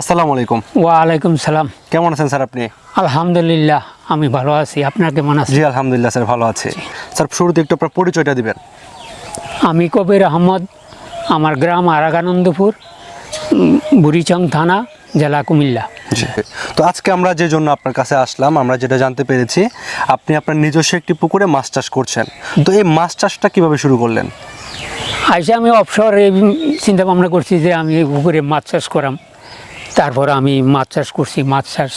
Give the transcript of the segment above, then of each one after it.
আসসালামু আলাইকুম। ওয়ালাইকুম সালাম। কেমন আছেন স্যার আপনি? আলহামদুলিল্লাহ আমি ভালো আছি। আপনার কেমন আছেন? জি আলহামদুলিল্লাহ স্যার ভালো আছি। স্যার শুরুতে একটু আপনার পরিচয়টা দিবেন। আমি কবির আহমদ আমার গ্রাম আরাগানন্দপুর বুড়িচং থানা জেলা কুমিল্লা। তো আজকে আমরা যে জন্য আপনার কাছে আসলাম আমরা যেটা জানতে পেরেছি আপনি আপনার নিজস্ব একটি পুকুরে মাছ চাষ করছেন। তো এই মাছ চাষটা কীভাবে শুরু করলেন? আইসে আমি অবসর এই চিন্তা ভাবনা করছি যে আমি এই পুকুরে মাছ চাষ করাম। তারপর আমি মাছ চাষ করছি মাছ চাষ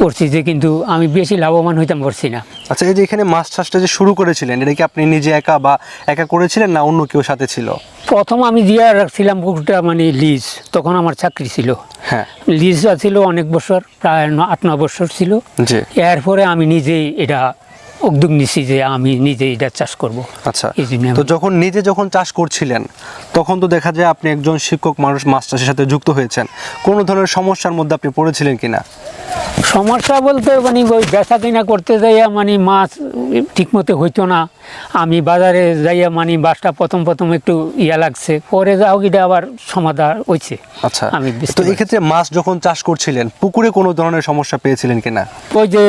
করছি যে কিন্তু আমি বেশি লাভবান হইতাম পারছি না। আচ্ছা এই যে এখানে মাছ চাষটা যে শুরু করেছিলেন এটা কি আপনি নিজে একা বা একা করেছিলেন না অন্য কেউ সাথে ছিল? প্রথম আমি দিয়ে রাখছিলাম পুকুরটা মানে লিজ তখন আমার চাকরি ছিল। হ্যাঁ। লিজ ছিল অনেক বছর প্রায় আট ন বছর ছিল। এরপরে আমি নিজেই এটা উদ্যোগ নিছি যে আমি নিজে এটা চাষ করব। আচ্ছা তো যখন নিজে যখন চাষ করছিলেন তখন তো দেখা যায় আপনি একজন শিক্ষক মানুষ মাছ চাষের সাথে যুক্ত হয়েছেন। কোনো ধরনের সমস্যার মধ্যে আপনি পড়েছিলেন কিনা? সমস্যা বলতে মানে ওই বেচা কিনা করতে যাইয়া মানে মাছ ঠিকমতো হইতো না। আমি বাজারে যাইয়া মানে বাসটা প্রথম প্রথম একটু ইয়া লাগছে পরে যাও এটা আবার সমাধান হয়েছে আচ্ছা আমি তো। এক্ষেত্রে মাছ যখন চাষ করছিলেন পুকুরে কোনো ধরনের সমস্যা পেয়েছিলেন কিনা? ওই যে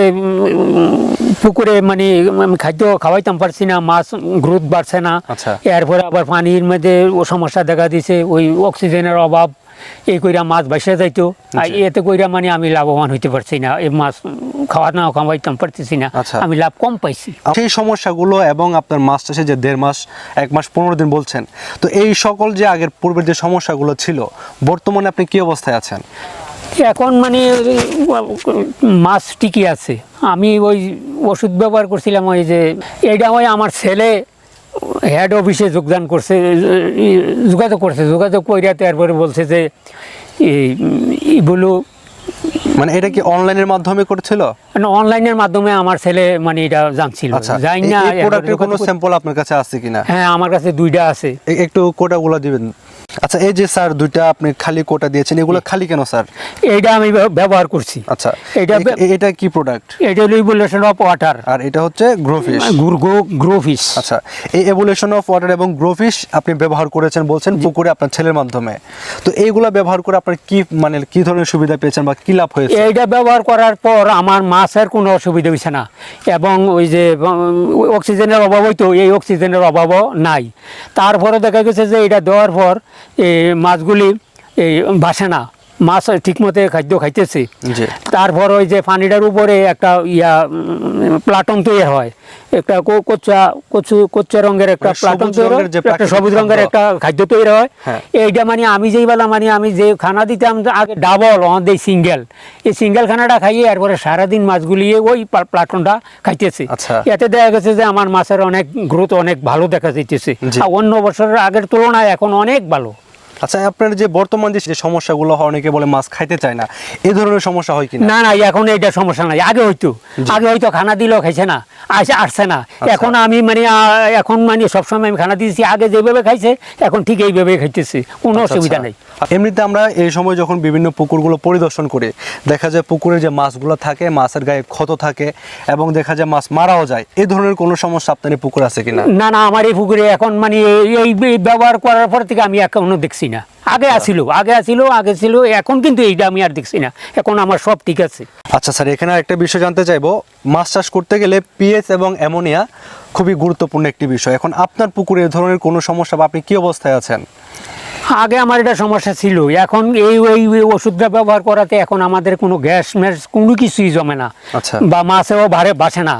পুকুরে মানে আমি খাদ্য খাওয়াইতাম পারছি না মাছ গ্রোথ বাড়ছে না। আচ্ছা। এরপরে আবার পানির মধ্যে ও সমস্যা দেখা দিছে ওই অক্সিজেনের অভাব। এই কইরা মাছ ভাসে যাইতো। আর এতে কইরা মানে আমি লাভবান হইতে পারছি না। এই মাছ খাওয়া না খাওয়াইতাম পারতেছি না। আচ্ছা। আমি লাভ কম পাইছি। সেই সমস্যাগুলো এবং আপনার মাছ চাষে যে দেড় মাস এক মাস পনেরো দিন বলছেন তো এই সকল যে আগের পূর্বের যে সমস্যাগুলো ছিল বর্তমানে আপনি কি অবস্থায় আছেন? এখন মানে মাছ ঠিকই আছে। আমি ওই ওষুধ ব্যবহার করছিলাম ওই যে এইটা ওই আমার ছেলে হেড অফিসে যোগদান করছে যোগাযোগ করছে যোগাযোগ করিয়া তারপরে বলছে যে এইগুলো এগুলো মানে এটা কি অনলাইনের মাধ্যমে করছিল? না অনলাইনের মাধ্যমে আমার ছেলে মানে এটা জানছিল। আচ্ছা যাই না এই প্রোডাক্টের কোনো স্যাম্পল আপনার কাছে আছে কিনা? হ্যাঁ আমার কাছে দুইটা আছে। একটু কোটাগুলো দিবেন। আচ্ছা এই যে স্যার দুইটা আপনি খালি কোটা দিয়েছেন এগুলো খালি কেন স্যার? এইটা আমি ব্যবহার করছি। আচ্ছা এটা এটা কি প্রোডাক্ট এটা হলো ইভলিউশন অফ ওয়াটার আর এটা হচ্ছে গ্রোফিশ গ্রো ফিশ আচ্ছা এই এভলিউশন অফ ওয়াটার এবং গ্রোফিশ আপনি ব্যবহার করেছেন বলছেন পুকুরে আপনার ছেলের মাধ্যমে। তো এইগুলা ব্যবহার করে আপনার কি মানে কি ধরনের সুবিধা পেয়েছেন বা কি লাভ হয়েছে? এইটা ব্যবহার করার পর আমার মাছের কোনো অসুবিধা হয়েছে না। এবং ওই যে অক্সিজেনের অভাব হইতো এই অক্সিজেনের অভাবও নাই। তারপরে দেখা গেছে যে এটা দেওয়ার পর মাছগুলি এই না। মাছ ঠিকমতো খাদ্য খাইতেছে। তারপর ওই যে পানিটার উপরে একটা ইয়া প্লাটন তৈরি হয়। একটা কো- কচু কোচ্চা রঙের একটা মানে প্লাটন সবুজ তৈরি রঙের একটা সবুজ রঙের। একটা খাদ্য তৈরি হয়। হ্যাঁ। এইটা মানে আমি যেই বেলা মানে আমি যে খানা দিতাম আগে ডাবল আমাদের সিঙ্গেল। এই সিঙ্গেল খানাটা খাইয়ে এরপরে সারাদিন মাছগুলি ওই প্লাটনটা খাইতেছে। আচ্ছা। এতে দেখা গেছে যে আমার মাছের অনেক গ্রোথ অনেক ভালো দেখা যাইতেছে। অন্য বছরের আগের তুলনায় এখন অনেক ভালো। আচ্ছা আপনার যে বর্তমান যে সমস্যাগুলো হয় অনেকে বলে মাছ খাইতে চায় না। এই ধরনের সমস্যা হয় কিনা? না না এখন এটা সমস্যা নাই। আগে হইতো। আগে হয়তো খানা দিলেও খাইছে না আসে আসছে না। আচ্ছা। এখন আমি মানে এখন মানে সবসময় আমি খানা দিয়েছি আগে যেভাবে খাইছে এখন ঠিক এইভাবে খাইতেছি। কোনো আচ্ছা, অসুবিধা আচ্ছা। নেই। এমনিতে আমরা এই সময় যখন বিভিন্ন পুকুরগুলো পরিদর্শন করি দেখা যায় পুকুরে যে মাছগুলো থাকে মাছের গায়ে ক্ষত থাকে এবং দেখা যায় মাছ মারাও যায়। এই ধরনের কোনো সমস্যা আপনার এই পুকুর আছে কিনা? না না আমার এই পুকুরে এখন মানে এই- ব্যবহার করার পর থেকে আমি এখনও দেখছি না। আগে আসিল আগে আসিল আগে ছিল এখন কিন্তু এইটা আমি আর দেখছি না। এখন আমার সব ঠিক আছে। আচ্ছা স্যার এখানে একটা বিষয় জানতে চাইব। মাছ চাষ করতে গেলে পিএইচ এবং অ্যামোনিয়া খুবই গুরুত্বপূর্ণ একটি বিষয়। এখন আপনার পুকুরে এই ধরনের কোনো সমস্যা বা আপনি কী অবস্থায় আছেন? আগে আমার এটা সমস্যা ছিল। এখন এই এই ওষুধটা ব্যবহার করাতে এখন আমাদের কোনো গ্যাস ম্যাস কোনো কিছুই জমে না। আচ্ছা। বা মাছেও ভারে বাসে না।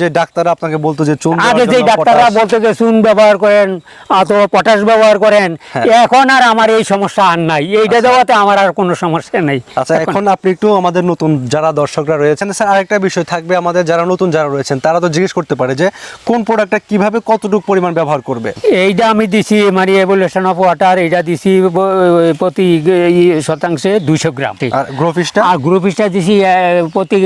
যে ডাক্তার আপনাকে বলতো যে চুন আগে যে ডাক্তাররা বলতে যে চুন ব্যবহার করেন অথবা পটাশ ব্যবহার করেন হ্যাঁ। এখন আর আমার এই সমস্যা আর নাই। এইটা দেওয়াতে আমার আর কোনো সমস্যা নেই। আচ্ছা এখন আপনি একটু আমাদের নতুন যারা দর্শকরা রয়েছেন স্যার আরেকটা বিষয় থাকবে আমাদের যারা নতুন যারা রয়েছেন তারা তো জিজ্ঞেস করতে পারে যে কোন প্রোডাক্টটা কীভাবে কতটুকু পরিমাণ ব্যবহার করবে? এইটা আমি দিছি মানে এভলিউশন অফ ওয়াটার এইটা দিছি প্রতি শতাংশে দুইশো গ্রাম। আর গ্রোফিসটা আর গ্রুপিসটা দিছি প্রতি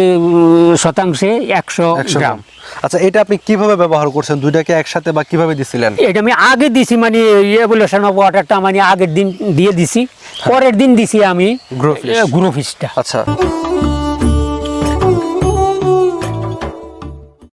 শতাংশে একশো একশো গ্রাম। আচ্ছা এটা আপনি কীভাবে ব্যবহার করছেন? দুইটাকে একসাথে বা কীভাবে দিছিলেন? এটা আমি আগে দিছি মানে এভলিউশন অফ ওয়াটারটা মানে আগের দিন দিয়ে দিছি। পরের দিন দিছি আমি। গ্রোফিসটা আচ্ছা।